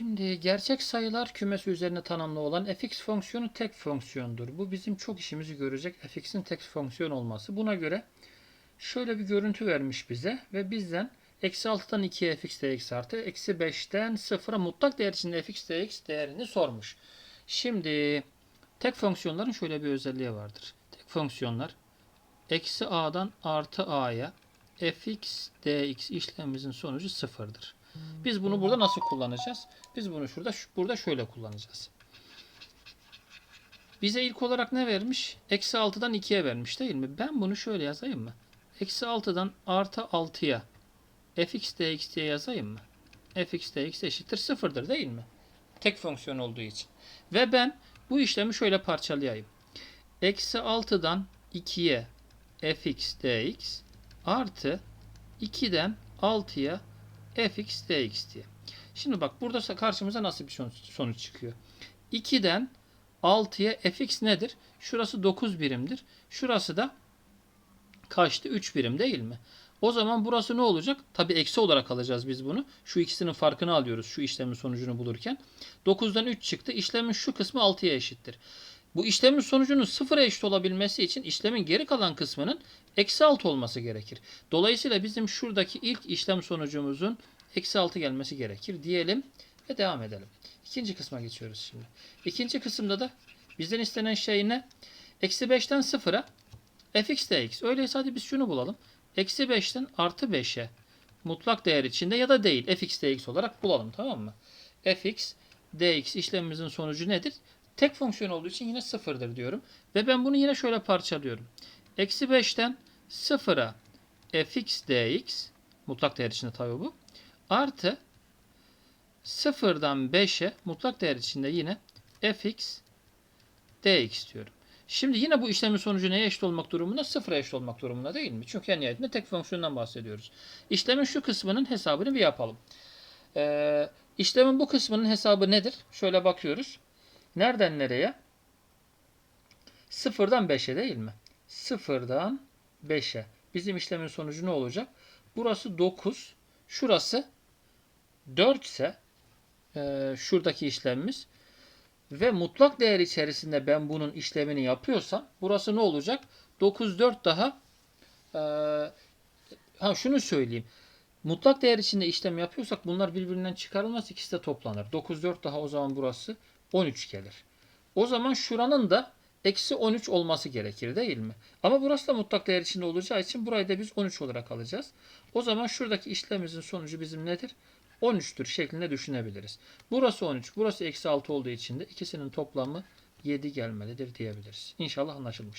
Şimdi gerçek sayılar kümesi üzerine tanımlı olan fx fonksiyonu tek fonksiyondur. Bu bizim çok işimizi görecek fx'in tek fonksiyon olması. Buna göre şöyle bir görüntü vermiş bize ve bizden eksi 6'dan 2'ye fx dx artı eksi 5'ten 0'a mutlak değer içinde fx dx değerini sormuş. Şimdi tek fonksiyonların şöyle bir özelliği vardır. Tek fonksiyonlar eksi a'dan artı a'ya fx dx işlemimizin sonucu sıfırdır. Biz bunu burada nasıl kullanacağız? Biz bunu şurada burada şöyle kullanacağız. Bize ilk olarak ne vermiş? Eksi 6'dan 2'ye vermiş değil mi? Ben bunu şöyle yazayım mı? Eksi 6'dan artı 6'ya fx dx diye yazayım mı? fx dx eşittir sıfırdır değil mi? Tek fonksiyon olduğu için. Ve ben bu işlemi şöyle parçalayayım. Eksi 6'dan 2'ye fx dx artı 2'den 6'ya fx dx diye. Şimdi bak burada karşımıza nasıl bir sonuç, çıkıyor. 2'den 6'ya fx nedir? Şurası 9 birimdir. Şurası da kaçtı? 3 birim değil mi? O zaman burası ne olacak? Tabi eksi olarak alacağız biz bunu. Şu ikisinin farkını alıyoruz şu işlemin sonucunu bulurken. 9'dan 3 çıktı. İşlemin şu kısmı 6'ya eşittir. Bu işlemin sonucunun sıfıra eşit olabilmesi için işlemin geri kalan kısmının eksi 6 olması gerekir. Dolayısıyla bizim şuradaki ilk işlem sonucumuzun eksi 6 gelmesi gerekir diyelim ve devam edelim. İkinci kısma geçiyoruz şimdi. İkinci kısımda da bizden istenen şey ne? Eksi 5'ten 0'a fx dx. Öyleyse hadi biz şunu bulalım. Eksi 5'ten artı 5'e mutlak değer içinde ya da değil fx dx olarak bulalım tamam mı? fx dx işlemimizin sonucu nedir? Tek fonksiyon olduğu için yine sıfırdır diyorum. Ve ben bunu yine şöyle parçalıyorum. Eksi 5'ten 0'a fx dx mutlak değer içinde tabi bu. Artı 0'dan 5'e mutlak değer içinde yine fx dx diyorum. Şimdi yine bu işlemin sonucu neye eşit olmak durumunda? Sıfıra eşit olmak durumunda değil mi? Çünkü en nihayetinde tek fonksiyondan bahsediyoruz. İşlemin şu kısmının hesabını bir yapalım. Ee, işlemin bu kısmının hesabı nedir? Şöyle bakıyoruz. Nereden nereye? Sıfırdan 5'e değil mi? Sıfırdan 5'e. Bizim işlemin sonucu ne olacak? Burası 9. Şurası 4 ise e, şuradaki işlemimiz ve mutlak değer içerisinde ben bunun işlemini yapıyorsam burası ne olacak? 9 4 daha e, ha şunu söyleyeyim. Mutlak değer içinde işlem yapıyorsak bunlar birbirinden çıkarılmaz. ikisi de toplanır. 9 4 daha o zaman burası 13 gelir. O zaman şuranın da eksi 13 olması gerekir değil mi? Ama burası da mutlak değer içinde olacağı için burayı da biz 13 olarak alacağız. O zaman şuradaki işlemimizin sonucu bizim nedir? 13'tür şeklinde düşünebiliriz. Burası 13, burası eksi 6 olduğu için de ikisinin toplamı 7 gelmelidir diyebiliriz. İnşallah anlaşılmış.